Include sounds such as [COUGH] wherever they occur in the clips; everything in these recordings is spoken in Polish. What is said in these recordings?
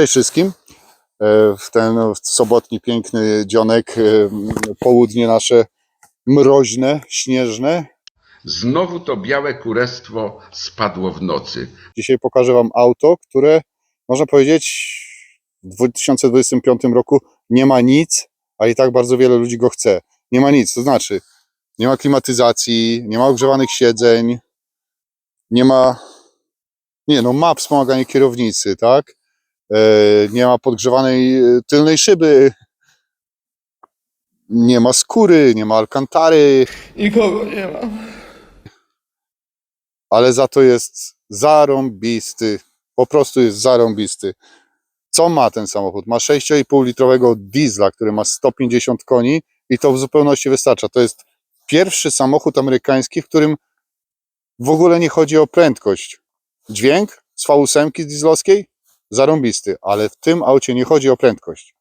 Cześć wszystkim. E, W ten sobotni piękny dzionek, e, południe nasze mroźne, śnieżne. Znowu to białe kurestwo spadło w nocy. Dzisiaj pokażę Wam auto, które można powiedzieć w 2025 roku nie ma nic, a i tak bardzo wiele ludzi go chce. Nie ma nic, to znaczy nie ma klimatyzacji, nie ma ogrzewanych siedzeń, nie ma, nie no ma wspomaganie kierownicy, tak? E, Nie ma podgrzewanej e, tylnej szyby, nie ma skóry, nie ma alkantary, Nikogo nie ma. ale za to jest zarąbisty. Po prostu jest zarąbisty. Co ma ten samochód? Ma 6,5 litrowego diesla, który ma 150 koni i to w zupełności wystarcza. To jest pierwszy samochód amerykański, w którym w ogóle nie chodzi o prędkość. Dźwięk z V8 dieslowskiej? Zarąbisty, ale w tym aucie nie chodzi o prędkość.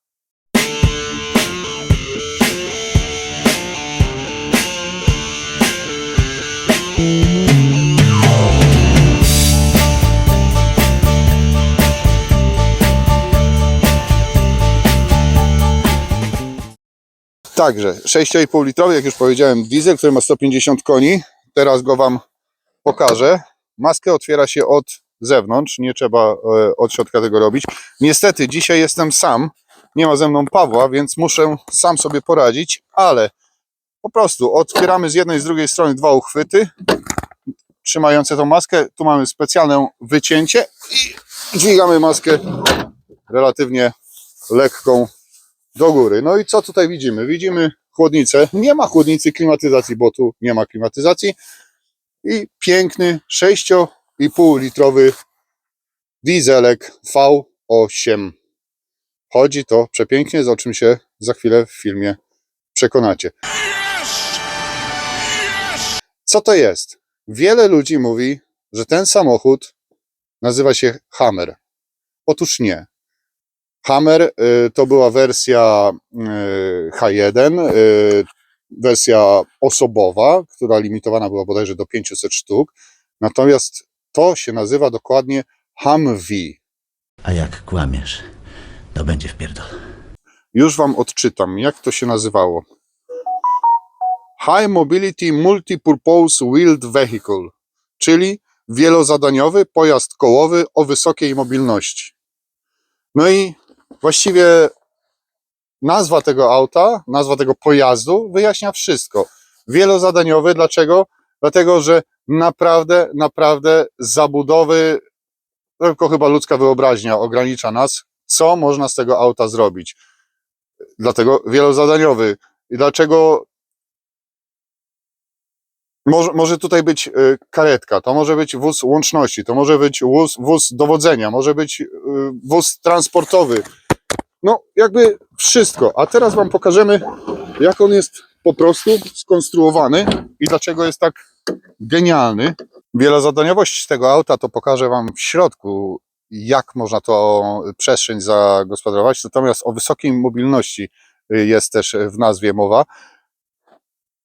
Także 6,5 litrowy, jak już powiedziałem, diesel, który ma 150 koni. Teraz go Wam pokażę. Maskę otwiera się od zewnątrz, nie trzeba e, od środka tego robić. Niestety dzisiaj jestem sam, nie ma ze mną Pawła, więc muszę sam sobie poradzić, ale po prostu otwieramy z jednej i z drugiej strony dwa uchwyty trzymające tą maskę. Tu mamy specjalne wycięcie i dźwigamy maskę relatywnie lekką do góry. No i co tutaj widzimy? Widzimy chłodnicę. Nie ma chłodnicy klimatyzacji, bo tu nie ma klimatyzacji. I piękny 6,5 litrowy dieselek V8. Chodzi to przepięknie, o czym się za chwilę w filmie przekonacie. Co to jest? Wiele ludzi mówi, że ten samochód nazywa się Hammer. Otóż nie. Hammer y, to była wersja y, H1, y, wersja osobowa, która limitowana była bodajże do 500 sztuk. Natomiast to się nazywa dokładnie Humvee. A jak kłamiesz, to będzie wpierdol. Już Wam odczytam, jak to się nazywało. High Mobility Multipurpose Wheeled Vehicle, czyli wielozadaniowy pojazd kołowy o wysokiej mobilności. No i właściwie nazwa tego auta, nazwa tego pojazdu wyjaśnia wszystko. Wielozadaniowy, dlaczego? Dlatego, że naprawdę, naprawdę zabudowy, tylko chyba ludzka wyobraźnia ogranicza nas, co można z tego auta zrobić. Dlatego wielozadaniowy. I dlaczego może, może tutaj być y, karetka, to może być wóz łączności, to może być wóz, wóz dowodzenia, może być y, wóz transportowy. No, jakby wszystko. A teraz Wam pokażemy, jak on jest po prostu skonstruowany i dlaczego jest tak genialny. Wielozadaniowość tego auta to pokażę Wam w środku, jak można to przestrzeń zagospodarować. Natomiast o wysokiej mobilności y, jest też w nazwie mowa.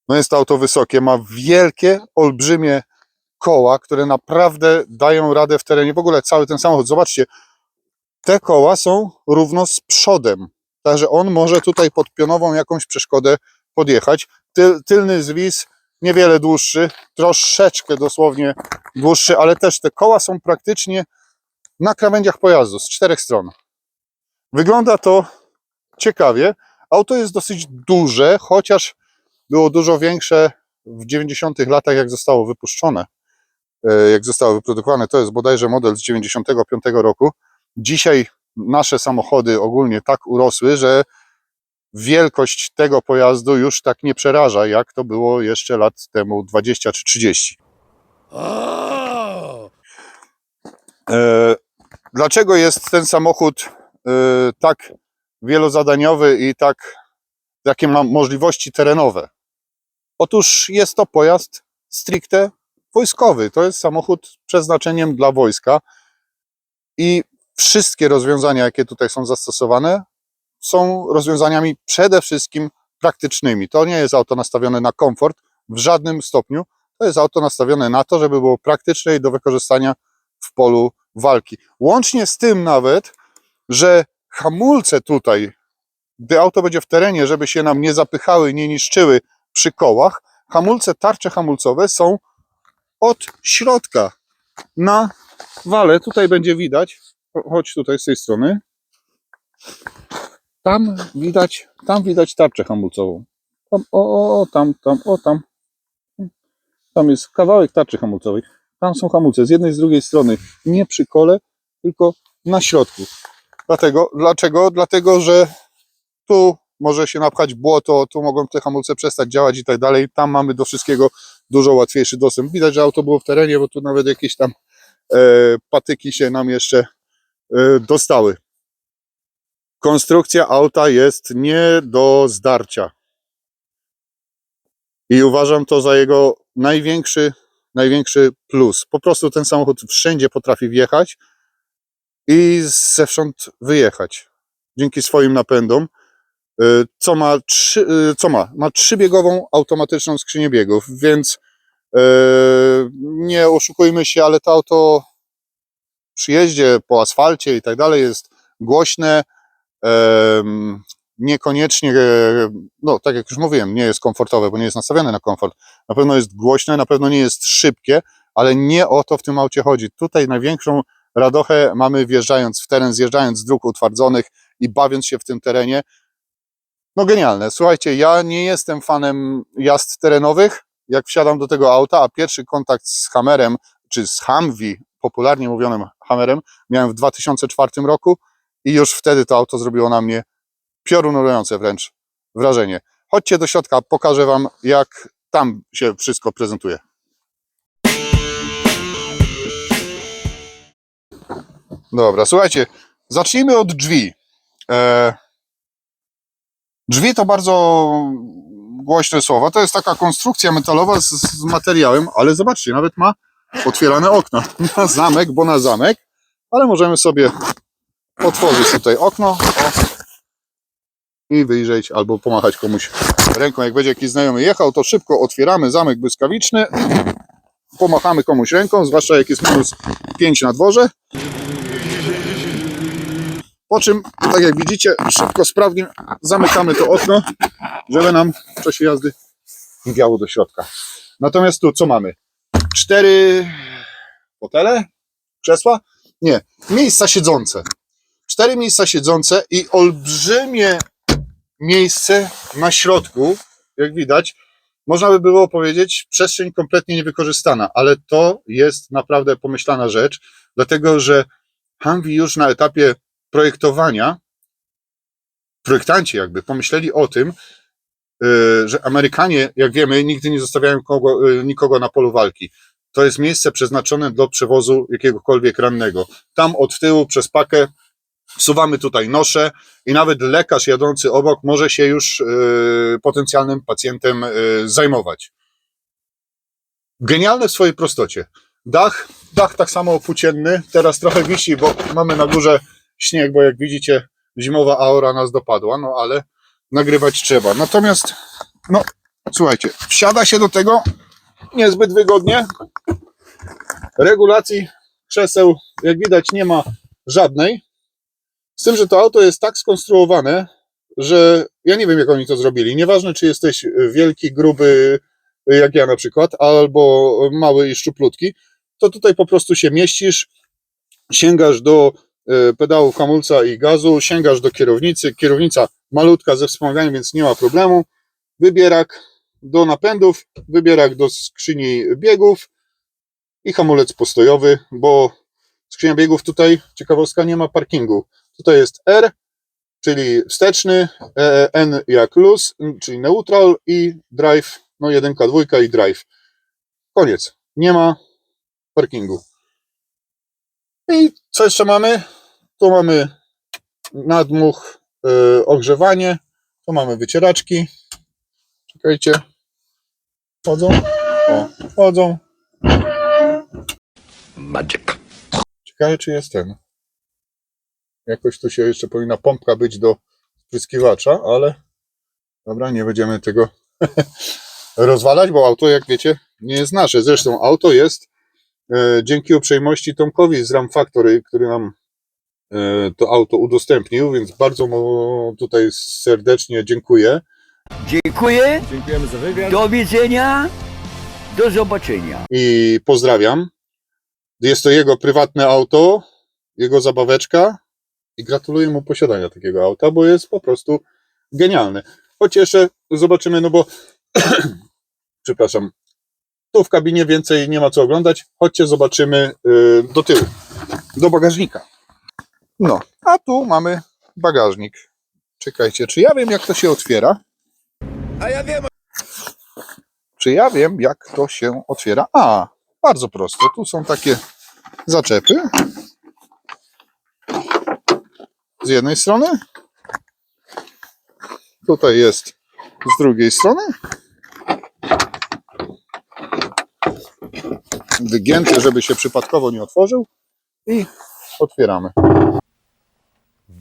No jest to auto wysokie, ma wielkie, olbrzymie koła, które naprawdę dają radę w terenie. W ogóle cały ten samochód, zobaczcie, te koła są równo z przodem. Także on może tutaj pod pionową jakąś przeszkodę podjechać. Tyl, tylny zwis niewiele dłuższy, troszeczkę dosłownie dłuższy, ale też te koła są praktycznie na krawędziach pojazdu z czterech stron. Wygląda to ciekawie. Auto jest dosyć duże, chociaż było dużo większe w 90 latach, jak zostało wypuszczone, e, jak zostało wyprodukowane. To jest bodajże model z 95 roku. Dzisiaj nasze samochody ogólnie tak urosły, że wielkość tego pojazdu już tak nie przeraża, jak to było jeszcze lat temu 20 czy 30. E, Dlaczego jest ten samochód e, tak wielozadaniowy i tak, jakie ma możliwości terenowe? Otóż jest to pojazd stricte wojskowy. To jest samochód przeznaczeniem dla wojska i wszystkie rozwiązania, jakie tutaj są zastosowane, są rozwiązaniami przede wszystkim praktycznymi. To nie jest auto nastawione na komfort w żadnym stopniu. To jest auto nastawione na to, żeby było praktyczne i do wykorzystania w polu walki. Łącznie z tym nawet, że hamulce tutaj, gdy auto będzie w terenie, żeby się nam nie zapychały, nie niszczyły przy kołach, hamulce, tarcze hamulcowe są od środka na wale. Tutaj będzie widać, cho- chodź tutaj z tej strony. Tam widać, tam widać tarczę hamulcową. Tam, o, o, tam, tam, o, tam. Tam jest kawałek tarczy hamulcowej. Tam są hamulce z jednej, z drugiej strony. Nie przy kole, tylko na środku. Dlatego, dlaczego? Dlatego, że tu może się napchać błoto, tu mogą te hamulce przestać działać i tak dalej. Tam mamy do wszystkiego dużo łatwiejszy dostęp. Widać, że auto było w terenie, bo tu nawet jakieś tam e, patyki się nam jeszcze e, dostały. Konstrukcja auta jest nie do zdarcia. I uważam to za jego największy, największy plus. Po prostu ten samochód wszędzie potrafi wjechać i zewsząd wyjechać. Dzięki swoim napędom. Y, Co ma, trzy, y, co ma? Ma trzybiegową automatyczną skrzynię biegów, więc y, nie oszukujmy się, ale to auto przy jeździe po asfalcie i tak dalej jest głośne, niekoniecznie, e, no tak jak już mówiłem, nie jest komfortowe, bo nie jest nastawione na komfort. Na pewno jest głośne, na pewno nie jest szybkie, ale nie o to w tym aucie chodzi. Tutaj największą radochę mamy wjeżdżając w teren, zjeżdżając z dróg utwardzonych i bawiąc się w tym terenie. No genialne. Słuchajcie, ja nie jestem fanem jazd terenowych. Jak wsiadam do tego auta, a pierwszy kontakt z Hammerem, czy z Humvee, popularnie mówionym Hammerem, miałem w 2004 roku i już wtedy to auto zrobiło na mnie piorunujące wręcz wrażenie. Chodźcie do środka, pokażę Wam, jak tam się wszystko prezentuje. Dobra, słuchajcie, zacznijmy od drzwi. E, drzwi to bardzo głośne słowa. To jest taka konstrukcja metalowa z, z materiałem, ale zobaczcie, nawet ma otwierane okna [LAUGHS] na zamek, bo na zamek, ale możemy sobie otworzyć tutaj okno o, i wyjrzeć albo pomachać komuś ręką. Jak będzie jakiś znajomy jechał, to szybko otwieramy zamek błyskawiczny, pomachamy komuś ręką, zwłaszcza jak jest minus 5 na dworze. Po czym, tak jak widzicie, szybko, sprawnie zamykamy to okno, żeby nam w czasie jazdy nie wiało do środka. Natomiast tu co mamy? Cztery fotele? Krzesła? Nie, miejsca siedzące. Cztery miejsca siedzące i olbrzymie miejsce na środku, jak widać, można by było powiedzieć, przestrzeń kompletnie niewykorzystana, ale to jest naprawdę pomyślana rzecz, dlatego że Humvee już na etapie projektowania, projektanci jakby pomyśleli o tym, yy, że Amerykanie, jak wiemy, nigdy nie zostawiają kogo, yy, nikogo na polu walki. To jest miejsce przeznaczone do przewozu jakiegokolwiek rannego. Tam od tyłu przez pakę wsuwamy tutaj nosze i nawet lekarz jadący obok może się już yy, potencjalnym pacjentem yy, zajmować. Genialne w swojej prostocie. Dach, dach tak samo płócienny, teraz trochę wisi, bo mamy na górze śnieg, bo jak widzicie zimowa aura nas dopadła, no ale nagrywać trzeba. Natomiast, no słuchajcie, wsiada się do tego niezbyt wygodnie. Regulacji krzeseł, jak widać, nie ma żadnej. Z tym, że to auto jest tak skonstruowane, że ja nie wiem, jak oni to zrobili. Nieważne, czy jesteś wielki, gruby, jak ja na przykład, albo mały i szczuplutki, to tutaj po prostu się mieścisz, sięgasz do e, pedałów hamulca i gazu, sięgasz do kierownicy, kierownica malutka ze wspomaganiem, więc nie ma problemu, wybierak do napędów, wybierak do skrzyni biegów i hamulec postojowy, bo skrzynia biegów tutaj, ciekawostka, nie ma parkingu. Tutaj jest R, czyli wsteczny, e, N jak luz, czyli neutral i drive, no jedynka, dwójka i drive. Koniec. Nie ma parkingu. I co jeszcze mamy? Tu mamy nadmuch, e, ogrzewanie, tu mamy wycieraczki. Czekajcie. Chodzą. O, chodzą. Magic. Ciekawe, czy jest ten. Jakoś tu się jeszcze powinna pompka być do spryskiwacza, ale dobra, nie będziemy tego [LAUGHS] rozwalać, bo auto, jak wiecie, nie jest nasze. Zresztą auto jest e, dzięki uprzejmości Tomkowi z Ram Factory, który nam e, to auto udostępnił, więc bardzo mu tutaj serdecznie dziękuję. Dziękuję, Dziękujemy za wywiad. do widzenia, do zobaczenia. i pozdrawiam. Jest to jego prywatne auto, jego zabaweczka i gratuluję mu posiadania takiego auta, bo jest po prostu genialny. Choć jeszcze zobaczymy, no bo [CLEARS THROAT] przepraszam, tu w kabinie więcej nie ma co oglądać. Chodźcie, zobaczymy y, do tyłu, do bagażnika. No, a tu mamy bagażnik. Czekajcie, czy ja wiem, jak to się otwiera? A ja wiem, Czy ja wiem, jak to się otwiera? A, bardzo prosto. Tu są takie zaczepy. Z jednej strony. Tutaj jest z drugiej strony. Wygięty, żeby się przypadkowo nie otworzył. I otwieramy.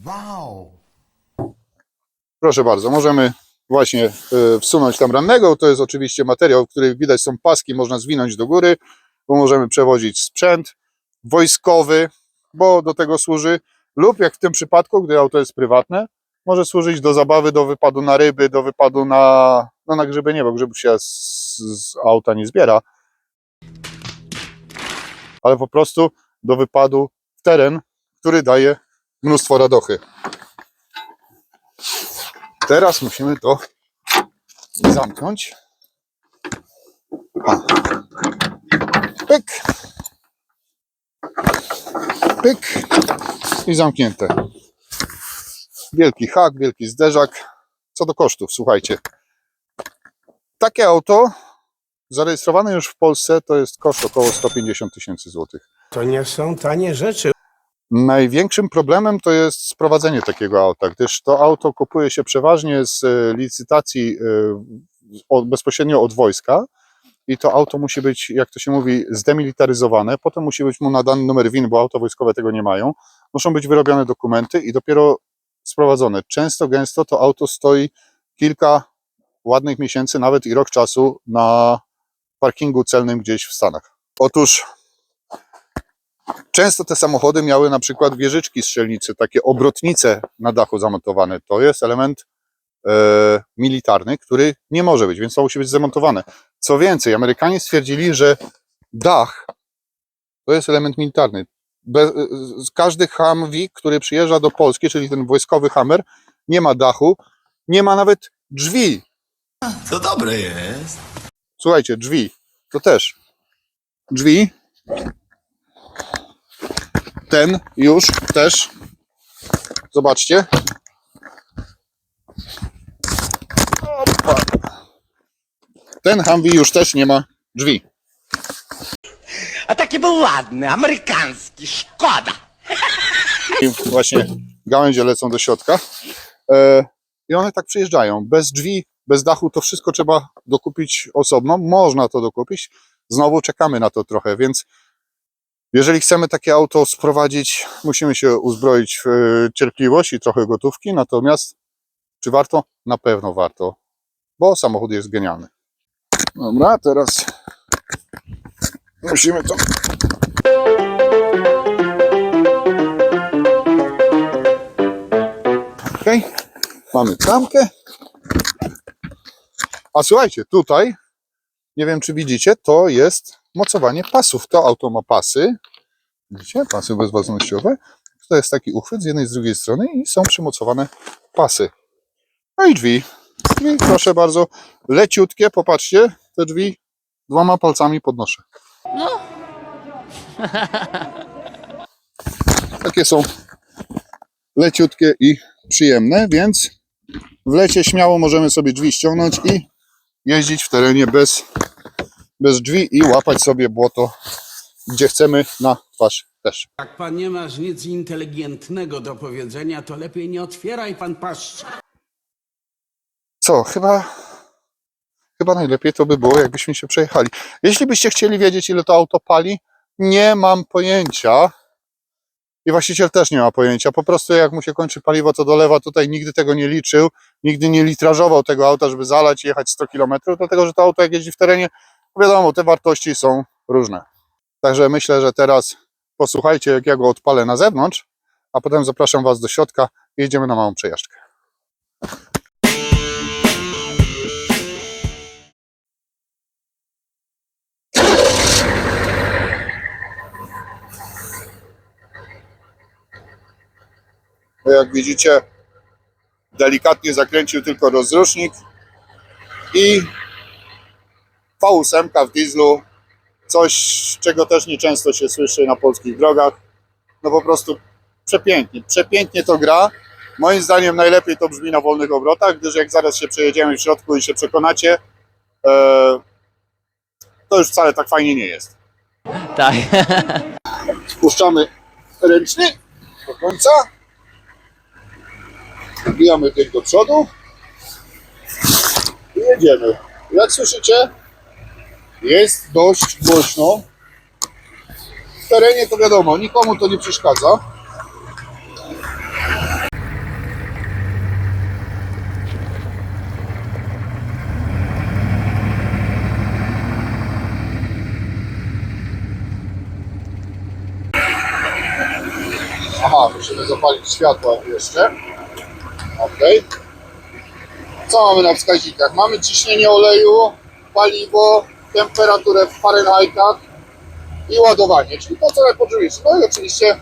wow. Proszę bardzo, możemy właśnie e, wsunąć tam rannego. To jest oczywiście materiał, w którym widać są paski, można zwinąć do góry, bo możemy przewozić sprzęt wojskowy, bo do tego służy, lub jak w tym przypadku, gdy auto jest prywatne, może służyć do zabawy, do wypadu na ryby, do wypadu na, no na grzyby nie, bo grzybów się z, z auta nie zbiera, ale po prostu do wypadu w teren, który daje mnóstwo radochy. Teraz musimy to zamknąć. Pyk. Pyk. I zamknięte. Wielki hak, wielki zderzak. Co do kosztów, słuchajcie. Takie auto zarejestrowane już w Polsce to jest koszt około 150 tysięcy złotych. To nie są tanie rzeczy. Największym problemem to jest sprowadzenie takiego auta, gdyż to auto kupuje się przeważnie z e, licytacji e, bezpośrednio od wojska i to auto musi być, jak to się mówi, zdemilitaryzowane, potem musi być mu nadany numer WIN, bo auta wojskowe tego nie mają, muszą być wyrobione dokumenty i dopiero sprowadzone. Często, gęsto to auto stoi kilka ładnych miesięcy, nawet i rok czasu na parkingu celnym gdzieś w Stanach. Otóż Często te samochody miały na przykład wieżyczki strzelnicy, takie obrotnice na dachu zamontowane. To jest element e, militarny, który nie może być, więc to musi być zamontowane. Co więcej, Amerykanie stwierdzili, że dach to jest element militarny. Be, z- każdy Humvee, który przyjeżdża do Polski, czyli ten wojskowy Hammer, nie ma dachu, nie ma nawet drzwi. To dobre jest. Słuchajcie, drzwi, to też. Drzwi. Ten już też. Zobaczcie. Opa. Ten Humvee już też nie ma drzwi. A taki był ładny, amerykański, szkoda. I właśnie gałęzie lecą do środka. E, I one tak przyjeżdżają. Bez drzwi, bez dachu, to wszystko trzeba dokupić osobno. Można to dokupić. Znowu czekamy na to trochę, więc jeżeli chcemy takie auto sprowadzić, musimy się uzbroić w e, cierpliwość i trochę gotówki. Natomiast czy warto? Na pewno warto, bo samochód jest genialny. Dobra, teraz musimy to Ok, mamy klamkę. A słuchajcie, tutaj, nie wiem czy widzicie, to jest mocowanie pasów. To auto ma pasy. Widzicie? Pasy bezwłasnościowe. To jest taki uchwyt z jednej i z drugiej strony i są przymocowane pasy. No i drzwi. Drzwi, proszę bardzo, leciutkie, popatrzcie, te drzwi dwoma palcami podnoszę. [LAUGHS] Takie są leciutkie i przyjemne, więc w lecie śmiało możemy sobie drzwi ściągnąć i jeździć w terenie bez, bez drzwi i łapać sobie błoto, gdzie chcemy, na twarz też. Jak pan nie masz nic inteligentnego do powiedzenia, to lepiej nie otwieraj pan paszczy. Co, chyba, chyba najlepiej to by było, jakbyśmy się przejechali. Jeśli byście chcieli wiedzieć, ile to auto pali, nie mam pojęcia. I właściciel też nie ma pojęcia. Po prostu jak mu się kończy paliwo, to dolewa tutaj, nigdy tego nie liczył, nigdy nie litrażował tego auta, żeby zalać i jechać 100 km, dlatego że to auto jak jeździ w terenie, wiadomo, te wartości są różne. Także myślę, że teraz posłuchajcie, jak ja go odpalę na zewnątrz, a potem zapraszam Was do środka i jedziemy na małą przejażdżkę. Jak widzicie, delikatnie zakręcił tylko rozrusznik i V8 w dieslu, coś czego też nieczęsto się słyszy na polskich drogach. No po prostu przepięknie, przepięknie to gra. Moim zdaniem najlepiej to brzmi na wolnych obrotach, gdyż jak zaraz się przejedziemy w środku i się przekonacie, e, to już wcale tak fajnie nie jest. Tak. [LAUGHS] Spuszczamy ręczny do końca. Wbijamy bieg do przodu. I jedziemy. Jak słyszycie, jest dość głośno. W terenie to wiadomo, nikomu to nie przeszkadza. Aha, musimy zapalić światła jeszcze. Co mamy na wskaźnikach? Mamy ciśnienie oleju, paliwo, temperaturę w Fahrenheitach i ładowanie, czyli to co najpotrzebniejsze. No i oczywiście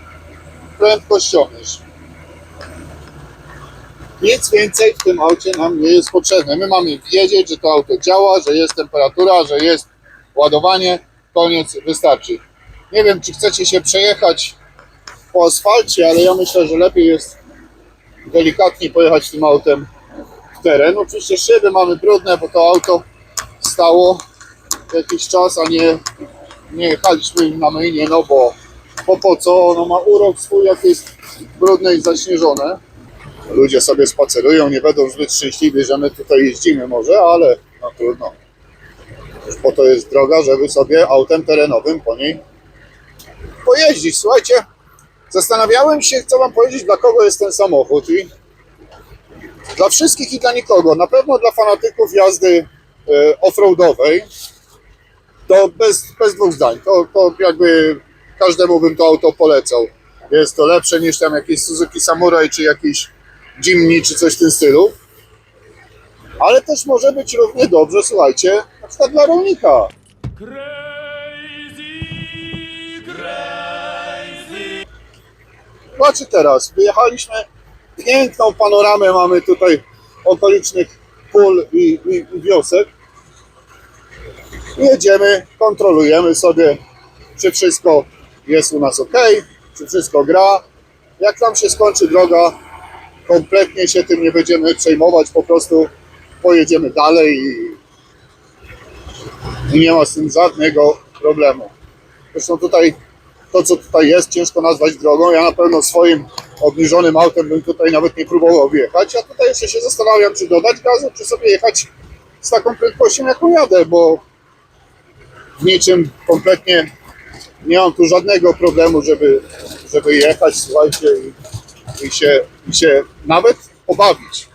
prędkościomierz. Nic więcej w tym aucie nam nie jest potrzebne. My mamy wiedzieć, że to auto działa, że jest temperatura, że jest ładowanie. Koniec, wystarczy. Nie wiem, czy chcecie się przejechać po asfalcie, ale ja myślę, że lepiej jest delikatnie pojechać tym autem w teren. Oczywiście szyby mamy brudne, bo to auto stało jakiś czas, a nie, nie jechaliśmy im na myjnie, no bo, bo po co? Ono ma urok swój, jak jest brudne i zaśnieżone. Ludzie sobie spacerują, nie będą zbyt szczęśliwi, że my tutaj jeździmy może, ale no trudno. Już po to jest droga, żeby sobie autem terenowym po niej pojeździć. Słuchajcie, Zastanawiałem się, co wam powiedzieć, dla kogo jest ten samochód i dla wszystkich i dla nikogo. Na pewno dla fanatyków jazdy e, offroadowej to bez, bez dwóch zdań. To, to jakby każdemu bym to auto polecał. Jest to lepsze niż tam jakiś Suzuki Samurai czy jakiś Jimny czy coś w tym stylu. Ale też może być równie dobrze, słuchajcie, na przykład dla rolnika. Patrzcie teraz, wyjechaliśmy, piękną panoramę mamy tutaj okolicznych pól i, i, i wiosek. Jedziemy, kontrolujemy sobie, czy wszystko jest u nas ok, czy wszystko gra. Jak nam się skończy droga, kompletnie się tym nie będziemy przejmować, po prostu pojedziemy dalej i, i nie ma z tym żadnego problemu. Zresztą tutaj to, co tutaj jest, ciężko nazwać drogą. Ja na pewno swoim obniżonym autem bym tutaj nawet nie próbował wjechać. Ja tutaj jeszcze się zastanawiam, czy dodać gazu, czy sobie jechać z taką prędkością, jaką jadę, bo w niczym kompletnie nie mam tu żadnego problemu, żeby, żeby jechać, słuchajcie, i, i, się, i się nawet pobawić.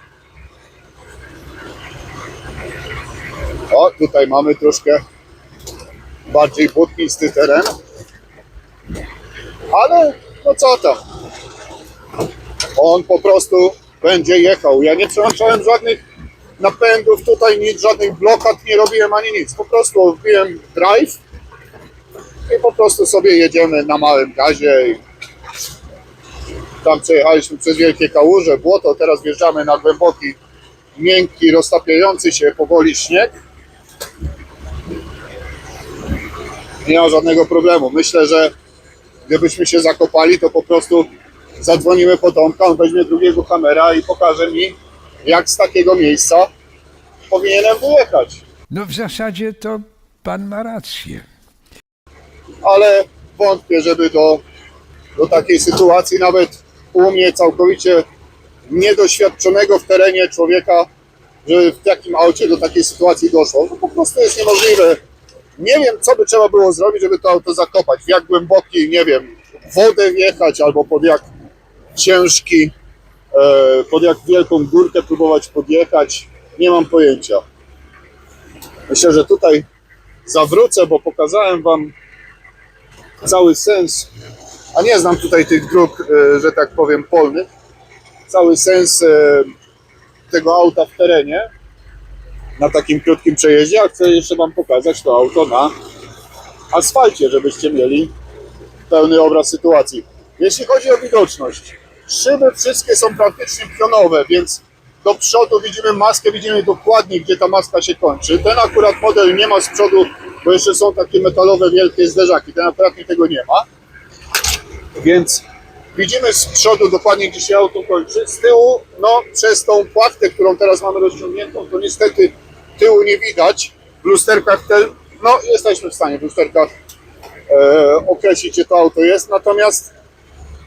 O, tutaj mamy troszkę bardziej błotnisty teren. Ale no co tam? On po prostu będzie jechał. Ja nie przełączałem żadnych napędów tutaj, nic, żadnych blokad nie robiłem ani nic. Po prostu wbiłem drive i po prostu sobie jedziemy na małym gazie. I tam przejechaliśmy przez wielkie kałuże, błoto, teraz wjeżdżamy na głęboki, miękki, roztapiający się powoli śnieg. Nie ma żadnego problemu. Myślę, że gdybyśmy się zakopali, to po prostu zadzwonimy po Tomka, on weźmie drugiego kamera i pokaże mi, jak z takiego miejsca powinienem wyjechać. No w zasadzie to pan ma rację. Ale wątpię, żeby do, do takiej sytuacji nawet u mnie całkowicie niedoświadczonego w terenie człowieka, żeby w takim aucie do takiej sytuacji doszło. To po prostu jest niemożliwe. Nie wiem, co by trzeba było zrobić, żeby to auto zakopać. W jak głęboki, nie wiem, wodę wjechać albo pod jak ciężki, e, pod jak wielką górkę próbować podjechać. Nie mam pojęcia. Myślę, że tutaj zawrócę, bo pokazałem Wam cały sens a nie znam tutaj tych dróg, e, że tak powiem, polnych. Cały sens e, tego auta w terenie na takim krótkim przejeździe, a chcę jeszcze Wam pokazać to auto na asfalcie, żebyście mieli pełny obraz sytuacji. Jeśli chodzi o widoczność, szyby wszystkie są praktycznie pionowe, więc do przodu widzimy maskę, widzimy dokładnie, gdzie ta maska się kończy. Ten akurat model nie ma z przodu, bo jeszcze są takie metalowe wielkie zderzaki. Ten akurat tego nie ma. Więc widzimy z przodu dokładnie, gdzie się auto kończy. Z tyłu, no przez tą płachtę, którą teraz mamy rozciągniętą, to niestety tyłu nie widać. W lusterkach, te, no jesteśmy w stanie w lusterkach e, określić, gdzie to auto jest. Natomiast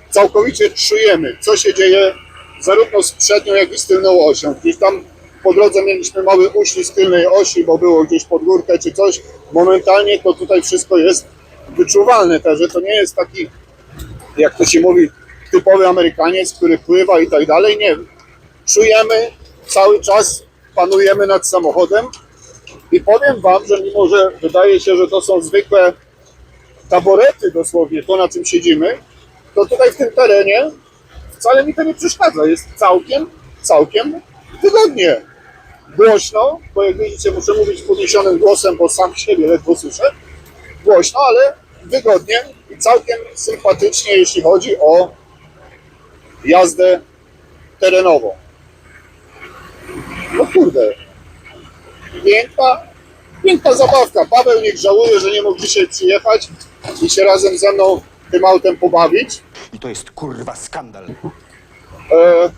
całkowicie czujemy, co się dzieje zarówno z przednią, jak i z tylną osią. Gdzieś tam po drodze mieliśmy mały uślizg tylnej osi, bo było gdzieś pod górkę czy coś. Momentalnie to tutaj wszystko jest wyczuwalne też, że to nie jest taki, jak to się mówi, typowy Amerykaniec, który pływa i tak dalej. Nie. Czujemy cały czas, panujemy nad samochodem i powiem Wam, że mimo, że wydaje się, że to są zwykłe taborety dosłownie, to na czym siedzimy, to tutaj w tym terenie wcale mi to nie przeszkadza. Jest całkiem, całkiem wygodnie. Głośno, bo jak widzicie, muszę mówić podniesionym głosem, bo sam siebie ledwo słyszę. Głośno, ale wygodnie i całkiem sympatycznie, jeśli chodzi o jazdę terenową. No kurde, piękna, piękna zabawka. Paweł niech żałuje, że nie mógł dzisiaj przyjechać i się razem ze mną tym autem pobawić. I to jest kurwa skandal. E,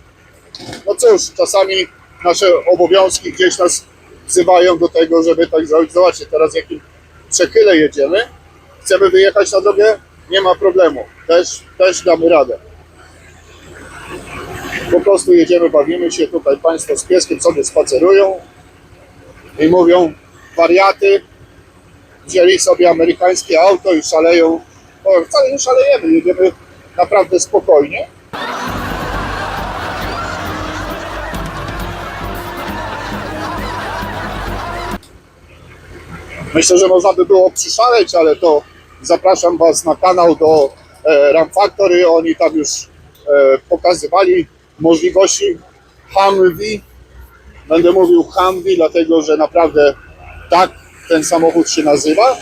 no cóż, czasami nasze obowiązki gdzieś nas wzywają do tego, żeby tak zrobić. Zobaczcie, teraz jakim przechyle jedziemy. Chcemy wyjechać na drogę? Nie ma problemu. Też, też damy radę. Po prostu jedziemy, bawimy się. Tutaj Państwo z pieskiem sobie spacerują i mówią wariaty. Wzięli sobie amerykańskie auto i szaleją. O, wcale nie szalejemy, jedziemy naprawdę spokojnie. Myślę, że można by było przyszaleć, ale to zapraszam Was na kanał do e, Ram Factory. Oni tam już e, pokazywali możliwości Humvee. Będę mówił Humvee, dlatego że naprawdę tak ten samochód się nazywa,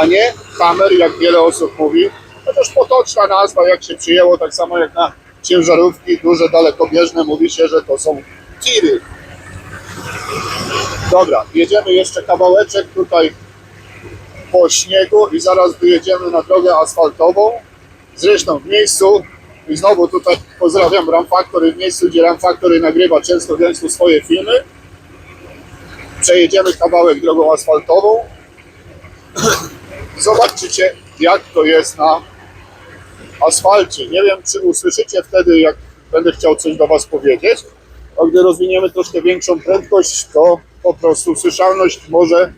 a nie Hammer, jak wiele osób mówi. Chociaż potoczna nazwa, jak się przyjęło, tak samo jak na ciężarówki duże, dalekobieżne, mówi się, że to są tiry. Dobra, jedziemy jeszcze kawałeczek tutaj po śniegu i zaraz wyjedziemy na drogę asfaltową. Zresztą w miejscu i znowu tutaj pozdrawiam Ram Factory w miejscu, gdzie Ram Factory nagrywa często gęsto swoje filmy. Przejedziemy kawałek drogą asfaltową. [CLEARS THROAT] Zobaczycie jak to jest na asfalcie. Nie wiem czy usłyszycie wtedy jak będę chciał coś do Was powiedzieć. A gdy rozwiniemy troszkę większą prędkość, to po prostu słyszalność może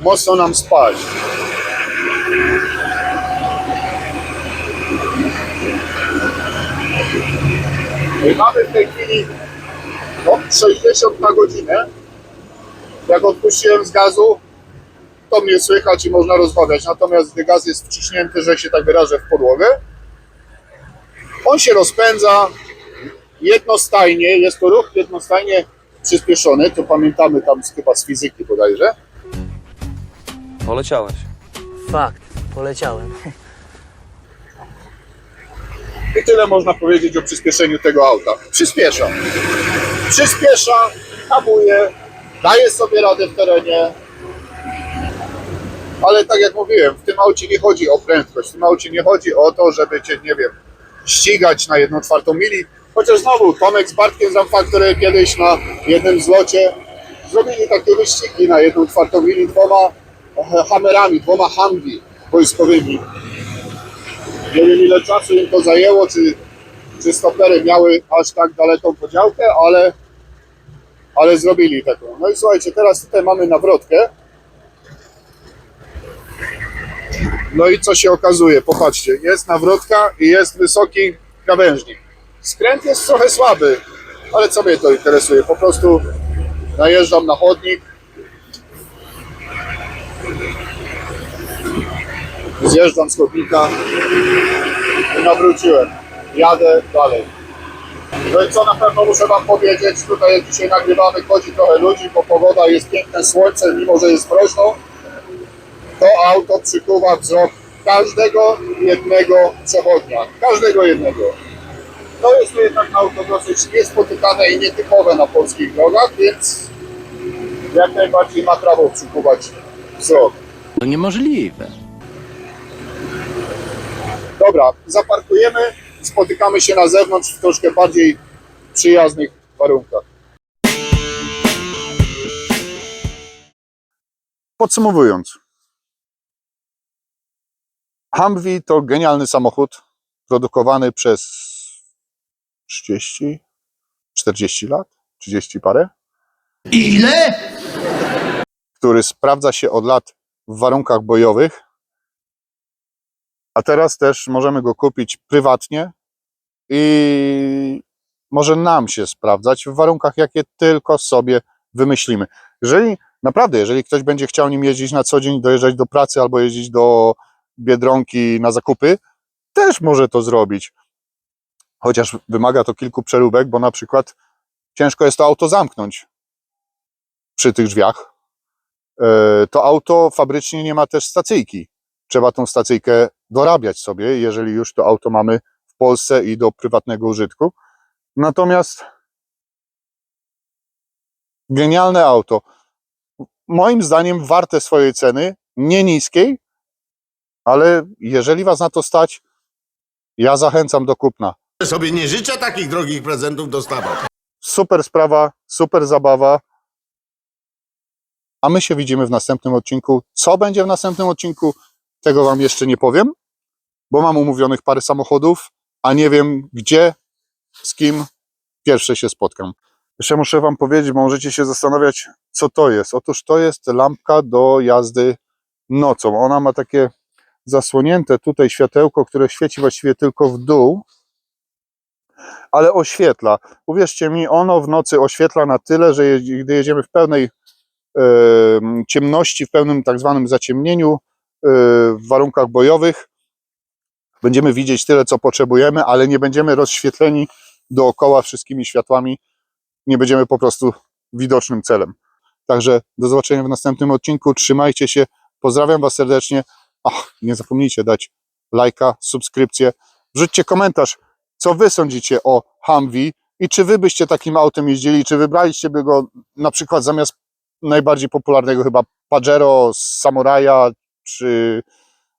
mocno nam spaść. Mamy w tej chwili no, 60 na godzinę. Jak odpuściłem z gazu, to mnie słychać i można rozmawiać. Natomiast gdy gaz jest wciśnięty, że się tak wyrażę w podłogę, on się rozpędza, jednostajnie, jest to ruch jednostajnie przyspieszony, to pamiętamy tam z, chyba z fizyki bodajże. Poleciałeś. Fakt, poleciałem. I tyle można powiedzieć o przyspieszeniu tego auta. Przyspiesza. Przyspiesza, hamuje, daje sobie radę w terenie. Ale tak jak mówiłem, w tym aucie nie chodzi o prędkość, w tym aucie nie chodzi o to, żeby cię, nie wiem, ścigać na jedną czwartą mili. Chociaż znowu, Tomek z Bartkiem z Ram Factory kiedyś na jednym zlocie zrobili takie wyścigi na jedną czwartą mili dwoma e, hamerami, dwoma Humvee wojskowymi. Nie wiem ile czasu im to zajęło, czy, czy stopery miały aż tak daleką podziałkę, ale, ale zrobili tego. No i słuchajcie, teraz tutaj mamy nawrotkę. No i co się okazuje? Popatrzcie, jest nawrotka i jest wysoki krawężnik. Skręt jest trochę słaby, ale co mnie to interesuje? Po prostu najeżdżam na chodnik. Zjeżdżam z chodnika i nawróciłem. Jadę dalej. No i co na pewno muszę Wam powiedzieć, tutaj dzisiaj nagrywamy, chodzi trochę ludzi, bo pogoda jest piękne słońce, mimo że jest mroźno, to auto przykuwa wzrok każdego jednego przechodnia. Każdego jednego. To jest to jednak auto dosyć niespotykane i nietypowe na polskich drogach, więc jak najbardziej ma prawo przykuwać wzrok. To niemożliwe. Dobra, zaparkujemy, spotykamy się na zewnątrz w troszkę bardziej przyjaznych warunkach. Podsumowując, Humvee to genialny samochód produkowany przez 30, 40 lat, 30 parę. Ile? który sprawdza się od lat w warunkach bojowych, a teraz też możemy go kupić prywatnie i może nam się sprawdzać w warunkach, jakie tylko sobie wymyślimy. Jeżeli naprawdę, jeżeli ktoś będzie chciał nim jeździć na co dzień, dojeżdżać do pracy albo jeździć do Biedronki na zakupy, też może to zrobić. Chociaż wymaga to kilku przeróbek, bo na przykład ciężko jest to auto zamknąć przy tych drzwiach, E, to auto fabrycznie nie ma też stacyjki. Trzeba tą stacyjkę dorabiać sobie, jeżeli już to auto mamy w Polsce i do prywatnego użytku. Natomiast genialne auto. Moim zdaniem warte swojej ceny, nie niskiej, ale jeżeli Was na to stać, ja zachęcam do kupna. Sobie nie życzę takich drogich prezentów dostawać. Super sprawa, super zabawa. A my się widzimy w następnym odcinku. Co będzie w następnym odcinku, tego Wam jeszcze nie powiem, bo mam umówionych parę samochodów, a nie wiem gdzie, z kim pierwsze się spotkam. Jeszcze muszę Wam powiedzieć, bo możecie się zastanawiać, co to jest. Otóż to jest lampka do jazdy nocą. Ona ma takie zasłonięte tutaj światełko, które świeci właściwie tylko w dół, ale oświetla. Uwierzcie mi, ono w nocy oświetla na tyle, że gdy jedziemy w pełnej ciemności, w pełnym tak zwanym zaciemnieniu, w warunkach bojowych, będziemy widzieć tyle, co potrzebujemy, ale nie będziemy rozświetleni dookoła wszystkimi światłami, nie będziemy po prostu widocznym celem. Także do zobaczenia w następnym odcinku. Trzymajcie się. Pozdrawiam Was serdecznie. Ach, nie zapomnijcie dać lajka, subskrypcję. Wrzućcie komentarz, co Wy sądzicie o Humvee i czy Wy byście takim autem jeździli, czy wybraliście by go na przykład zamiast najbardziej popularnego chyba Pajero, Samuraja, czy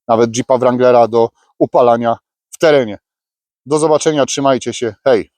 nawet Jeepa Wranglera do upalania w terenie. Do zobaczenia, trzymajcie się, hej!